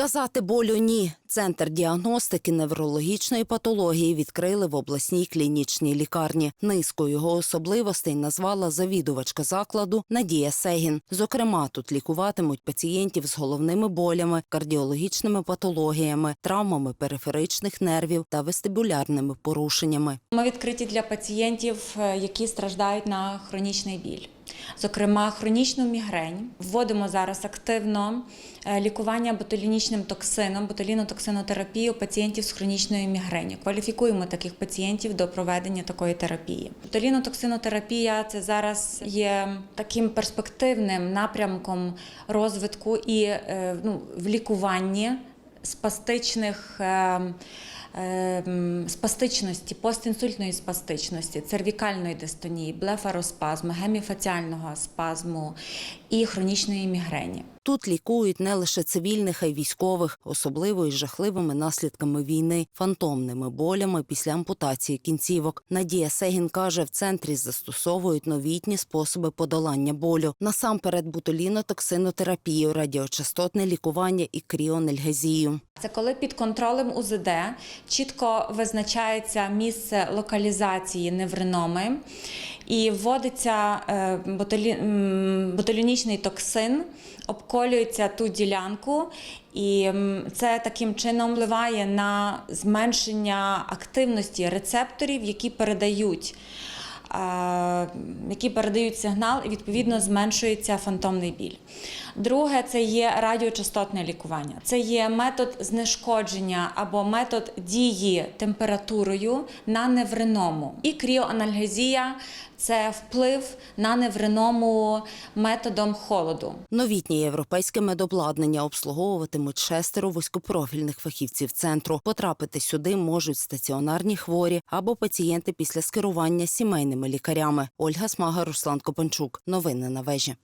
Сказати болю ні. Центр діагностики неврологічної патології відкрили в обласній клінічній лікарні. Низку його особливостей назвала завідувачка закладу Надія Сегін. Зокрема, тут лікуватимуть пацієнтів з головними болями, кардіологічними патологіями, травмами периферичних нервів та вестибулярними порушеннями. Ми відкриті для пацієнтів, е, які страждають на хронічний біль. Зокрема, хронічну мігрень. Вводимо зараз активно е, лікування ботулінічним токсином, ботулінотоксинотерапію пацієнтів з хронічною мігренью. Кваліфікуємо таких пацієнтів до проведення такої терапії. Ботулінотоксинотерапія це зараз є таким перспективним напрямком розвитку і е, ну, в лікуванні спастичних. е, ем, спастичності, постінсультної спастичності, цервікальної дистонії, блефароспазму, геміфаціального спазму і хронічної мігрені. Тут лікують не лише цивільних, а й військових, особливо із жахливими наслідками війни, фантомними болями після ампутації кінцівок. Надія Сегін каже, в центрі застосовують новітні способи подолання болю. Насамперед бутулінотоксинотерапію, радіочастотне лікування і кріонельгезію. Це коли під контролем УЗД чітко визначається місце локалізації невриноми і вводиться е, ботулі- ботулінічний токсин, обколюється ту ділянку, і це таким чином впливає на зменшення активності рецепторів, які передають. е, Які передають сигнал, і відповідно зменшується фантомний біль. Друге, це є радіочастотне лікування. Це є метод знешкодження або метод дії температурою на невриному. І кріоанальгезія це вплив на невриному методом холоду. Новітнє європейське медобладнання обслуговуватимуть шестеро вузькопрофільних фахівців центру. Потрапити сюди можуть стаціонарні хворі або пацієнти після скерування сімейними лікарями. Ольга Смага, Руслан Копанчук. Новини на вежі.